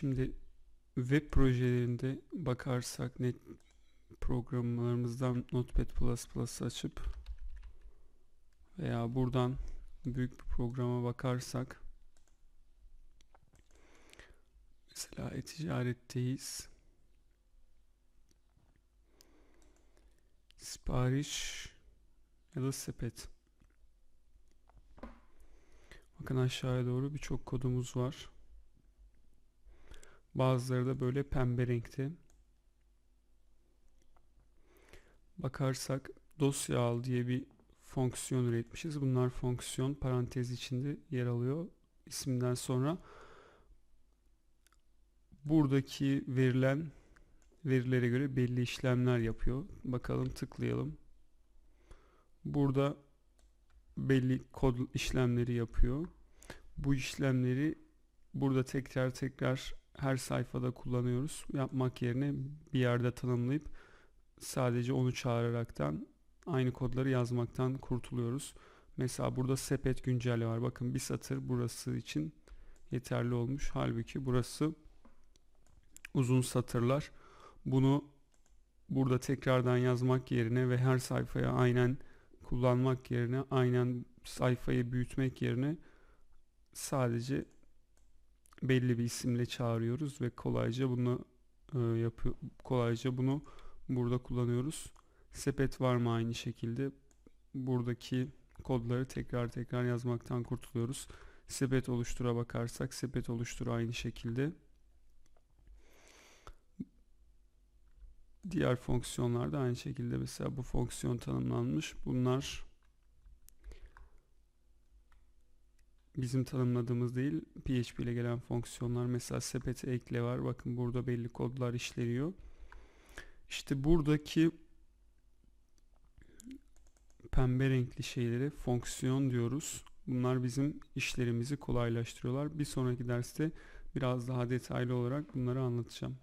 Şimdi web projelerinde bakarsak net programlarımızdan Notepad++ açıp veya buradan büyük bir programa bakarsak mesela e-ticaretteyiz. Sipariş ya da sepet. Bakın aşağıya doğru birçok kodumuz var. Bazıları da böyle pembe renkte. Bakarsak dosya al diye bir fonksiyon üretmişiz. Bunlar fonksiyon parantez içinde yer alıyor. İsimden sonra buradaki verilen verilere göre belli işlemler yapıyor. Bakalım tıklayalım. Burada belli kod işlemleri yapıyor. Bu işlemleri burada tekrar tekrar her sayfada kullanıyoruz. Yapmak yerine bir yerde tanımlayıp sadece onu çağıraraktan aynı kodları yazmaktan kurtuluyoruz. Mesela burada sepet güncel var. Bakın bir satır burası için yeterli olmuş. Halbuki burası uzun satırlar. Bunu burada tekrardan yazmak yerine ve her sayfaya aynen kullanmak yerine aynen sayfayı büyütmek yerine sadece belli bir isimle çağırıyoruz ve kolayca bunu e, yapıyor kolayca bunu burada kullanıyoruz. Sepet var mı aynı şekilde buradaki kodları tekrar tekrar yazmaktan kurtuluyoruz. Sepet oluştura bakarsak sepet oluştur aynı şekilde. Diğer fonksiyonlarda aynı şekilde mesela bu fonksiyon tanımlanmış. Bunlar bizim tanımladığımız değil PHP ile gelen fonksiyonlar mesela sepete ekle var. Bakın burada belli kodlar işleniyor. İşte buradaki pembe renkli şeyleri fonksiyon diyoruz. Bunlar bizim işlerimizi kolaylaştırıyorlar. Bir sonraki derste biraz daha detaylı olarak bunları anlatacağım